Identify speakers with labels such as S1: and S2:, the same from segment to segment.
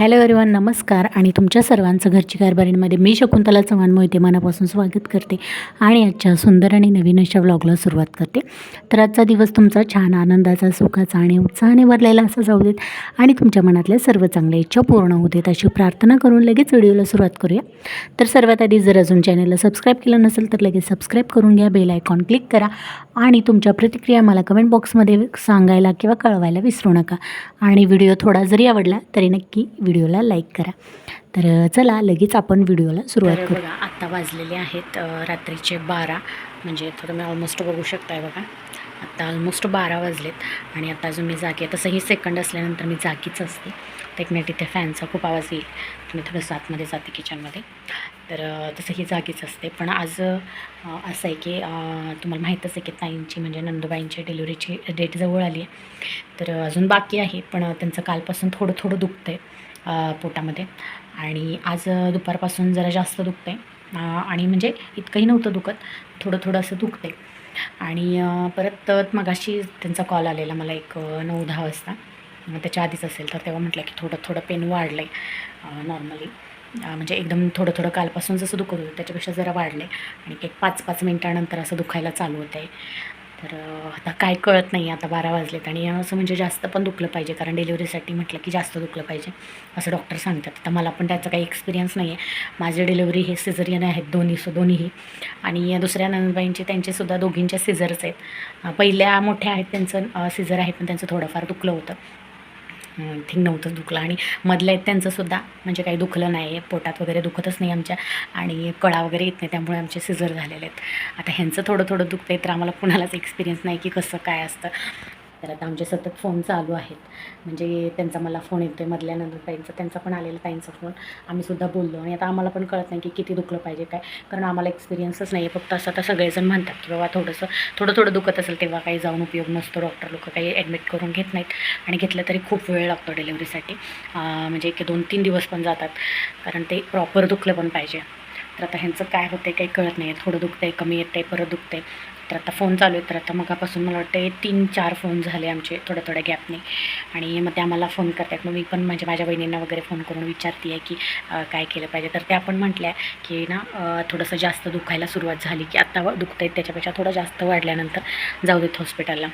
S1: Hello everyone नमस्कार आणि तुमच्या सर्वांचं घरची कारभारीमध्ये मी शकुंतला चव्हाण मोहिते मनापासून स्वागत करते आणि आजच्या सुंदर आणि नवीन अशा व्लॉगला सुरुवात करते. तर आजचा दिवस तुमचा छान आनंदाचा सुखाचा आणि उत्साहाने भरलेला असा जाऊ देत आणि तुमच्या मनातल्या सर्व चांगल्या इच्छा पूर्ण होऊ देत अशी प्रार्थना करून लगेच व्हिडिओला सुरुवात करूया. तर सर्वात आधी जर अजून चॅनलला सबस्क्राईब केलं नसेल तर लगेच सबस्क्राईब करून घ्या बेल आयकॉन क्लिक करा आणि तुमच्या प्रतिक्रिया मला कमेंट बॉक्समध्ये सांगायला किंवा कळवायला विसरू नका. आणि व्हिडिओ थोडा जरी आवडला तरी नक्की व्हिडिओला लाईक करा. तर चला लगेच आपण व्हिडिओला सुरुवात करू. बघा आत्ता वाजलेले आहेत रात्रीचे बारा. म्हणजे तर तुम्ही ऑलमोस्ट बघू शकताय बघा. आत्ता ऑलमोस्ट बारा वाजलेत आणि आता अजून मी जागी आहे. तसंही सेकंड असल्यानंतर मी जागीच असते. तर एक मिनिट इथे फॅनचा खूप आवाज येईल. तुम्ही थोडंसं आतमध्ये जाते किचनमध्ये तर तसंही जागीच असते. पण आज असं आहे की तुम्हाला माहीतच आहे की ताईंची म्हणजे नंदुबाईंची डिलिव्हरीची डेट जवळ आली आहे. तर अजून बाकी आहे. पण त्यांचं कालपासून थोडं थोडं दुखतं आहे पोटामध्ये. आणि आज दुपारपासून जरा जास्त दुखतं आहे आणि म्हणजे इतकंही नव्हतं दुखत थोडं थोडं असं दुखतं आहे आणि परत मगाशी त्यांचा कॉल आलेला मला एक नऊ दहा वाजता. मग त्याच्या आधीच असेल तर तेव्हा म्हटलं की थोडं थोडं पेन वाढलं आहे नॉर्मली. म्हणजे एकदम थोडं थोडं कालपासून जसं दुखत होतं त्याच्यापेक्षा जरा वाढलं आहे आणि एक पाच पाच मिनटानंतर असं दुखायला चालू होतं आहे तर आता काय कळत नाही आता बारा वाजलेत आणि असं म्हणजे जास्त पण दुखलं पाहिजे. कारण डिलिव्हरीसाठी म्हटलं की जास्त दुखलं पाहिजे असं डॉक्टर सांगतात. आता मला पण त्याचा काही एक्सपिरियन्स नाही आहे माझे डिलिव्हरी हे सिझरियन आहेत दोन्ही सो दोन्हीही. आणि दुसऱ्या नंदबाईंचे त्यांचेसुद्धा दोघींच्या सिझर्स आहेत. पहिल्या मोठ्या आहेत त्यांचं सिझर आहे पण त्यांचं थोडंफार दुखलं होतं. थिंक नव्हतं दुखलं. आणि मधल्या आहेत त्यांचंसुद्धा म्हणजे काही दुखलं नाही आहे पोटात वगैरे दुखतच नाही आमच्या. आणि कळा वगैरे येत नाही त्यामुळे आमचे सिझर झालेले आहेत. आता ह्यांचं थोडं थोडं दुखतं आहे तर आम्हाला कुणालाच एक्सपिरियन्स नाही की कसं काय असतं. तर आता आमचे सतत फोन चालू आहेत. म्हणजे त्यांचा मला फोन येतो आहे मधल्या ताईंचा त्यांचा पण आलेला ताईंचा फोन. आम्हीसुद्धा बोललो आणि आता आम्हाला पण कळत नाही की किती दुखलं पाहिजे काय. कारण आम्हाला एक्सपिरियन्सच नाही आहे फक्त असं आता सगळेजण म्हणतात की बाबा थोडंसं थोडं थोडं दुखत असेल तेव्हा काही जाऊन उपयोग नसतो. डॉक्टर लोक काही ॲडमिट करून घेत नाहीत. आणि घेतलं तरी खूप वेळ लागतो डिलेवरीसाठी म्हणजे एक दोन तीन दिवस पण जातात. कारण ते प्रॉपर दुखलं पण पाहिजे. तर आता ह्यांचं काय होतं आहे काही कळत नाही थोडं दुखतं आहे कमी येतं आहे परत दुखतं आहे तर आता फोन चालू आहे तर आता मगापासून मला वाटतं तीन चार फोन झाले आमचे थोड्या थोड्या गॅपने. आणि मग त्या मला फोन करतात मग मी पण म्हणजे माझ्या बहिणींना वगैरे फोन करून विचारते आहे की काय केलं पाहिजे. तर त्या पण म्हटल्या की ना थोडंसं जास्त दुखायला सुरुवात झाली की आत्ता दुखतं आहे त्याच्यापेक्षा थोडं जास्त वाढल्यानंतर जाऊ देत हॉस्पिटलला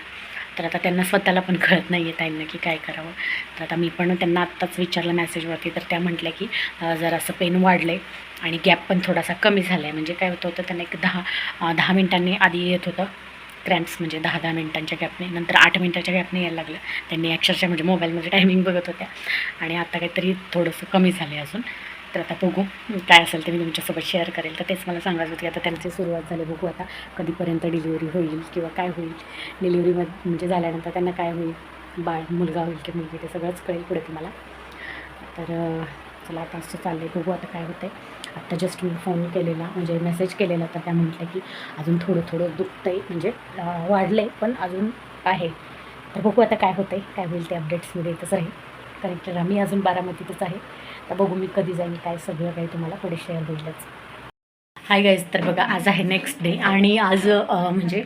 S1: तर आता त्यांना स्वतःला पण कळत नाही आहे त्यांना की काय करावं. तर आता मी पण त्यांना आत्ताच विचारलं मॅसेजवरती तर त्या म्हटल्या की जरासं पेन वाढलं आहे आणि गॅप पण थोडासा कमी झाला आहे म्हणजे काय होतं होतं त्यांना एक दहा दहा मिनिटांनी आधी येत होतं. क्रॅम्प्स म्हणजे दहा दहा मिनिटांच्या गॅपने नंतर आठ मिनिटाच्या गॅपने यायला लागलं. त्यांनी अक्षरशः म्हणजे मोबाईलमध्ये टायमिंग बघत होत्या. आणि आता काहीतरी थोडंसं कमी झालं आहे अजून. तर आता बघू काय असेल ते मी तुमच्यासोबत शेअर करेल. तर तेच मला सांगायचं होतं की आता त्यांची सुरुवात झाली बघू आता कधीपर्यंत डिलिव्हरी होईल किंवा काय होईल. डिलिव्हरीमध्ये म्हणजे झाल्यानंतर त्यांना काय होईल बाळ मुलगा होईल की मुलगी ते सगळंच कळेल पुढे तुम्हाला. तर चला आता असं चाललं आहे बघू आता काय होतं आहे आत्ता जस्ट मी फोन केलेला म्हणजे मेसेज केलेला तर त्या म्हटलं की अजून थोडं थोडं दुखतं आहे म्हणजे वाढलं आहे पण अजून आहे. तर बघू आता काय होतं आहे काय होईल ते अपडेट्स येतच देतच राहील. करेक्टर मी अजून बारामतीतच आहे. तर बघू मी कधी जाईन काय सगळं काही तुम्हाला पुढे शेअर होईलच. हाय गाईज तर बघा आज आहे नेक्स्ट डे आणि आज म्हणजे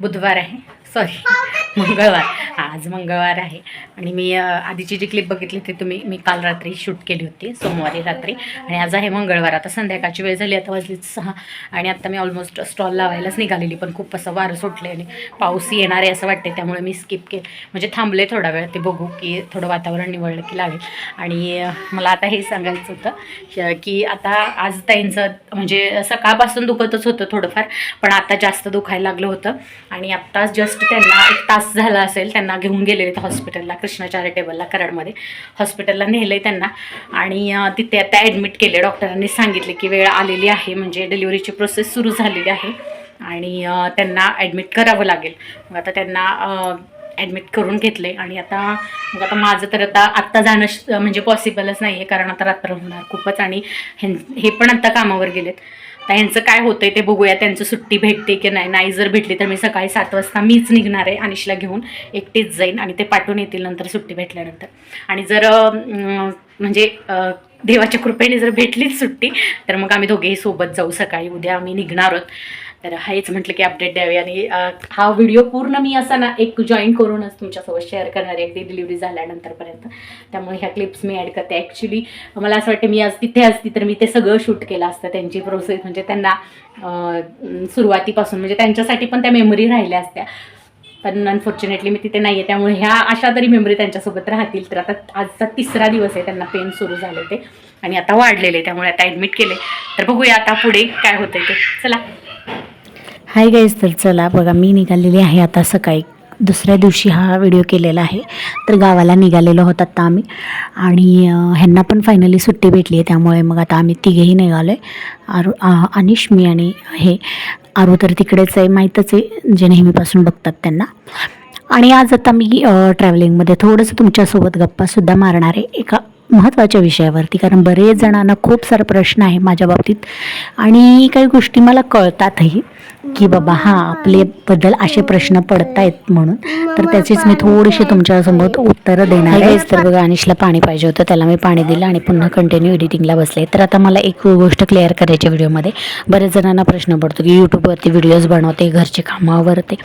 S1: बुधवार आहे. सॉरी मंगळवार. आज मंगळवार आहे. आणि मी आधीची जी क्लिप बघितली ती तुम्ही मी काल रात्री शूट केली होती सोमवारी रात्री. आणि आज आहे मंगळवार. आता संध्याकाळची वेळ झाली आता वाजली सहा. आणि आता मी ऑलमोस्ट स्टॉल लावायलाच निघालेली पण खूप असं वारं सुटले आणि पाऊस येणार आहे असं वाटते त्यामुळे मी स्किप के म्हणजे थांबले थोडा वेळ ते बघू की थोडं वातावरण निवडलं की लावेल आणि मला आता हे सांगायचं होतं की आता आज त्यांचं म्हणजे सकाळपासून दुखतच होतं थोडंफार पण आता जास्त दुखायला लागलं होतं. आणि आत्ता जस्ट त्यांना एक तास झाला असेल त्यांना घेऊन गेलेले हॉस्पिटलला कृष्णा चॅरिटेबलला कराडमध्ये. हॉस्पिटलला नेलं आहे त्यांना. आणि तिथे आता ॲडमिट केले डॉक्टरांनी सांगितले की वेळ आलेली आहे. म्हणजे डिलिव्हरीची प्रोसेस सुरू झालेली आहे. आणि त्यांना ॲडमिट करावं लागेल. मग आता त्यांना ॲडमिट करून घेतले आणि आता मग आता माझं तर आता आत्ता जाणं म्हणजे पॉसिबलच नाही आहे कारण आता रात्र होणार खूपच आणि हे पण आत्ता कामावर गेलेत. तर ह्यांचं काय होतंय ते बघूया त्यांचं सुट्टी भेटते की नाही? नाही जर भेटली तर मी सकाळी सात वाजता मीच निघणार आहे अनिशला घेऊन. एकटीच जाईन आणि ते पाठवून येतील नंतर सुट्टी भेटल्यानंतर. आणि जर म्हणजे देवाच्या कृपेने जर भेटलीच सुट्टी तर मग आम्ही दोघेही सोबत जाऊ सकाळी. उद्या आम्ही निघणार आहोत.
S2: तर हेच म्हटलं की अपडेट द्यावे. आणि हा व्हिडिओ पूर्ण मी असा ना एक जॉईन करूनच तुमच्यासोबत शेअर करणार आहे. अगदी डिलिव्हरी झाल्यानंतरपर्यंत. त्यामुळे ह्या क्लिप्स मी ॲड करते. ॲक्च्युली मला असं वाटतं मी आज तिथे असती तर मी ते सगळं शूट केलं असतं. त्यांची प्रोसेस म्हणजे त्यांना सुरुवातीपासून म्हणजे त्यांच्यासाठी पण त्या मेमरी राहिल्या असत्या. पण अनफॉर्च्युनेटली मी तिथे नाही आहे त्यामुळे ह्या अशा तरी मेमरी त्यांच्यासोबत राहतील तर आता आजचा तिसरा दिवस आहे. त्यांना पेन सुरू झाले ते आणि आता वाढलेले त्यामुळे आता ॲडमिट केले. तर बघूया आता पुढे काय होतं ते. चला. हाय गाईज तर चला बघा मी निघालेली आहे आता सकाळी. दुसऱ्या दिवशी हा व्हिडिओ केलेला आहे. तर गावाला निघालेलो होत आत्ता आम्ही. आणि ह्यांना पण फायनली सुट्टी भेटली आहे त्यामुळे मग आता आम्ही तिघेही निघालो आहे आरू अनिश मी आणि हे. आरू तर तिकडेच आहे माहीतच आहे जे नेहमीपासून बघतात त्यांना. आणि आज आता मी ट्रॅव्हलिंगमध्ये थोडंसं तुमच्यासोबत गप्पासुद्धा मारणार आहे. एका महत्त्वाच्या विषयावरती कारण बरेच जणांना खूप सारा प्रश्न आहे माझ्या बाबतीत. आणि काही गोष्टी मला कळतातही. की बाबा हां आपल्याबद्दल असे प्रश्न पडतायत आहेत म्हणून. तर त्याचीच मी थोडीशी तुमच्यासमोर उत्तरं देणार आहे. तर बघा अनिशला पाणी पाहिजे होतं त्याला मी पाणी दिलं आणि पुन्हा कंटिन्यू एडिटिंगला बसले. तर आता मला एक गोष्ट क्लिअर करायची व्हिडिओमध्ये. बरेच जणांना प्रश्न पडतो की यूट्यूबवरती व्हिडिओज बनवते घरचे कामावरते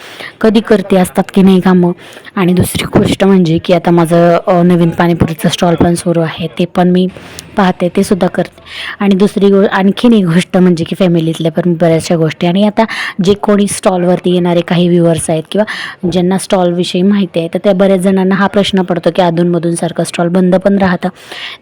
S2: कधी करते असतात की नाही कामं? आणि दुसरी गोष्ट म्हणजे की आता माझं नवीन पाणीपुरीचं स्टॉल पण सुरू आहे. ते पण मी पाहते ते सुद्धा करते. आणि दुसरी गो आणखीन एक गोष्ट म्हणजे की फॅमिलीतल्या पण बऱ्याचशा गोष्टी. आणि आता जे कोणी स्टॉलवरती येणारे काही व्ह्युअर्स आहेत किंवा ज्यांना स्टॉलविषयी माहिती आहे तर त्या बऱ्याच जणांना हा प्रश्न पडतो की अधूनमधून सारखं स्टॉल बंद पण राहतं.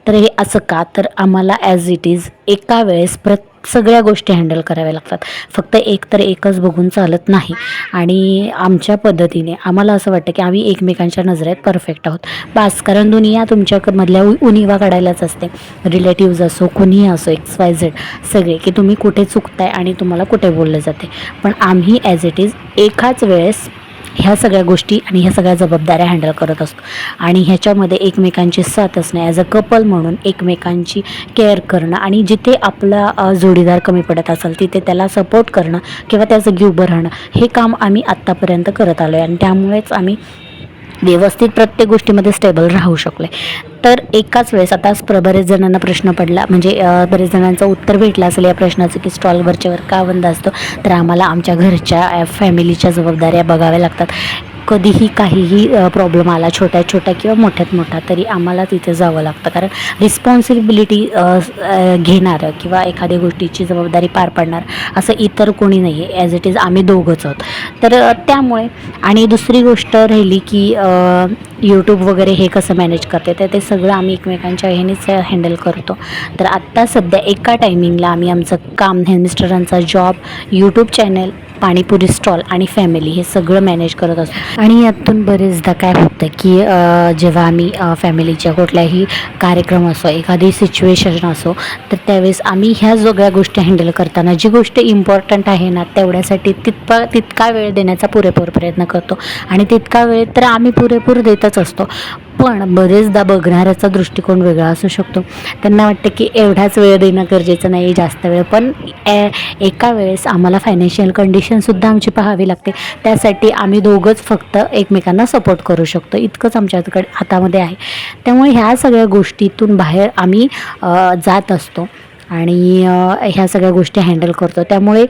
S2: तर हे असं का? तर आम्हाला ॲज इट इज एका वेळेस प्रत सगळ्या गोष्टी हँडल कराव्या लागतात. फक्त एक तर एकच बघून चालत नाही. आणि आमच्या पद्धतीने आम्हाला असं वाटतं की आम्ही एकमेकांच्या नजरेत परफेक्ट आहोत. बास कारण दुनिया तुमच्यामधल्या उ- उनिवा काढायलाच असते. रिलेटिव्ज असो कुणीही असो एक्स वाय झेड सगळे की तुम्ही कुठे चुकताय आणि तुम्हाला कुठे बोललं जाते. पण आम्ही ॲज इट इज एकाच वेळेस ह्या सगळ्या गोष्टी आणि ह्या सगळ्या जबाबदाऱ्या हँडल करत असतो. आणि ह्याच्यामध्ये एकमेकांची साथ असणं ॲज अ कपल म्हणून एकमेकांची केअर करणं आणि जिथे आपला जोडीदार कमी पडत असेल तिथे त्याला सपोर्ट करणं किंवा त्याचं जागी उभं राहणं हे काम आम्ही आत्तापर्यंत करत आलो आहे आणि त्यामुळेच आम्ही व्यवस्थित प्रत्येक गोष्टीमध्ये स्टेबल राहू शकले. तर एकाच वेळेस आता प्र बरेच जणांना प्रश्न पडला. म्हणजे बरेच जणांचं उत्तर भेटलं असेल या प्रश्नाचं की स्टॉलवरच्यावर का बंद असतो? तर आम्हाला आमच्या घरच्या फॅमिलीच्या जबाबदाऱ्या बघाव्या लागतात. कधीही काहीही प्रॉब्लेम आला छोट्या छोट्या किंवा मोठ्यात मोठा तरी आम्हाला तिथे जावं लागतं. कारण रिस्पॉन्सिबिलिटी घेणारं किंवा एखाद्या गोष्टीची जबाबदारी पार पाडणार असं इतर कोणी नाही आहे ॲज इट इज आम्ही दोघंच आहोत. तर त्यामुळे आणि दुसरी गोष्ट राहिली की यूट्यूब वगैरे हे कसं मॅनेज करते तर ते सगळं आम्ही एकमेकांच्या ह्यानेच हँडल करतो. तर आत्ता सध्या एका टायमिंगला आम्ही आमचं काम हे मिस्टरांचा job YouTube channel panipuri stall आणि फॅमिली हे सगळं मॅनेज करत असतो. आणि यातून बरेचदा काय होतं की जेव्हा आम्ही फॅमिलीच्या कुठल्याही कार्यक्रम असो एखादी सिच्युएशन असो तर त्यावेळेस आम्ही ह्या सगळ्या गोष्टी हँडल करताना जी गोष्ट इम्पॉर्टंट आहे ना तेवढ्यासाठी तितका तितका वेळ देण्याचा पुरेपूर प्रयत्न करतो. आणि तितका वेळ तर आम्ही पुरेपूर देतच असतो. पण बरेचदा बघणाऱ्याचा दृष्टिकोन वेगळा असू शकतो. त्यांना वाटतं की एवढाच वेळ देणं गरजेचं नाही जास्त वेळ. पण ए- एका वेळेस आम्हाला फायनान्शियल कंडिशनसुद्धा आमची पाहावी लागते. त्यासाठी आम्ही दोघंच फक्त एकमेकांना सपोर्ट करू शकतो. इतकंच आमच्याकडे हातामध्ये आहे. त्यामुळे ह्या सगळ्या गोष्टीतून बाहेर आम्ही जात असतो. आणि ह्या सगळ्या गोष्टी हँडल करतो. त्यामुळे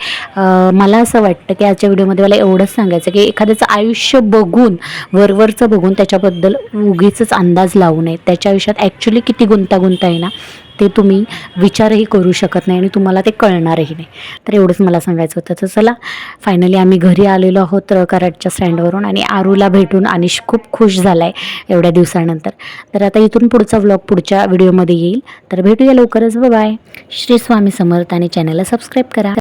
S2: मला असं वाटतं की आजच्या व्हिडिओमध्ये मला एवढंच सांगायचं की एखाद्याचं आयुष्य बघून वरवरचं बघून त्याच्याबद्दल उगीच अंदाज लावू नये. त्याच्या आयुष्यात ॲक्च्युली किती गुंतागुंत आहे ना? ते तुम्ही विचारही करू शकत नाही आणि तुम्हाला ते कळणारही नाही. तर एवढंच मला सांगायचं होतं. तर चला फायनली आम्ही घरी आलेलो आहोत कराटच्या स्टँडवरून आणि आरूला भेटून अनिश खूप खुश झाला आहे एवढ्या दिवसानंतर. तर आता इथून पुढचा व्लॉग पुढच्या व्हिडिओमध्ये येईल. तर भेटूया लवकरच. बाय श्री स्वामी समर्थ आणि चॅनलला सबस्क्राईब करा.